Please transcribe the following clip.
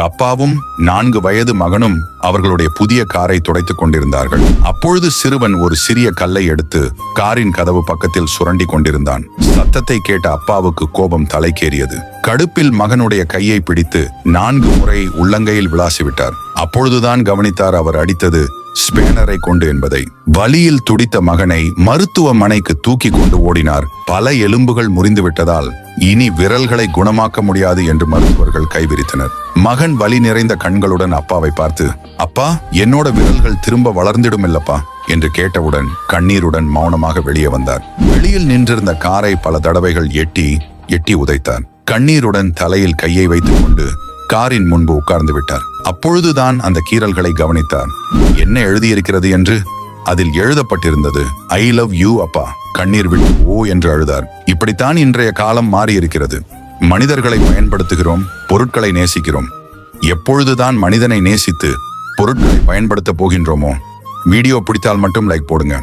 ஒரு அப்பாவும் நான்கு வயது மகனும் அவர்களுடைய புதிய காரை துடைத்துக் கொண்டிருந்தார்கள். அப்பொழுது சிறுவன் ஒரு சிறிய கல்லை எடுத்து காரின் கதவு பக்கத்தில் சுரண்டி கொண்டிருந்தான். சத்தத்தை கேட்ட அப்பாவுக்கு கோபம் தலைக்கேறியது. கடுப்பில் மகனுடைய கையை பிடித்து நான்கு முறை உள்ளங்கையில் விளாசிவிட்டார். அப்பொழுதுதான் கவனித்தார் அவர் அடித்தது ஸ்பேனரை கொண்டு என்பதை வலியில் துடித்த மகனை மருத்துவமனைக்கு தூக்கி கொண்டு ஓடினார். பல எலும்புகள் முறிந்து விட்டதால் இனி விரல்களை குணமாக்க முடியாது என்று மருத்துவர்கள் கைவிரித்தனர். மகன் வலி நிறைந்த கண்களுடன் அப்பாவை பார்த்து அப்பா என்னோட விரல்கள் திரும்ப வளர்ந்திடும் இல்லப்பா என்று கேட்டவுடன் கண்ணீருடன் மௌனமாக வெளியே வந்தார். வெளியில் நின்றிருந்த காரை பல தடவைகள் எட்டி எட்டி உதைத்தார். கண்ணீருடன் தலையில் கையை வைத்துக் கொண்டு காரின் முன்பு உட்கார்ந்து விட்டார். அப்பொழுதுதான் அந்த கீறல்களை கவனித்தார். என்ன எழுதியிருக்கிறது என்று? அதில் எழுதப்பட்டிருந்தது ஐ லவ் யூ அப்பா. கண்ணீர் விட்டு ஓ என்று அழுதார். இப்படித்தான் இன்றைய காலம் மாறியிருக்கிறது. மனிதர்களை பயன்படுத்துகிறோம் பொருட்களை நேசிக்கிறோம். எப்பொழுதுதான் மனிதனை நேசித்து பொருட்களை பயன்படுத்த போகின்றோமோ? வீடியோ பிடித்தால் மட்டும் லைக் போடுங்க.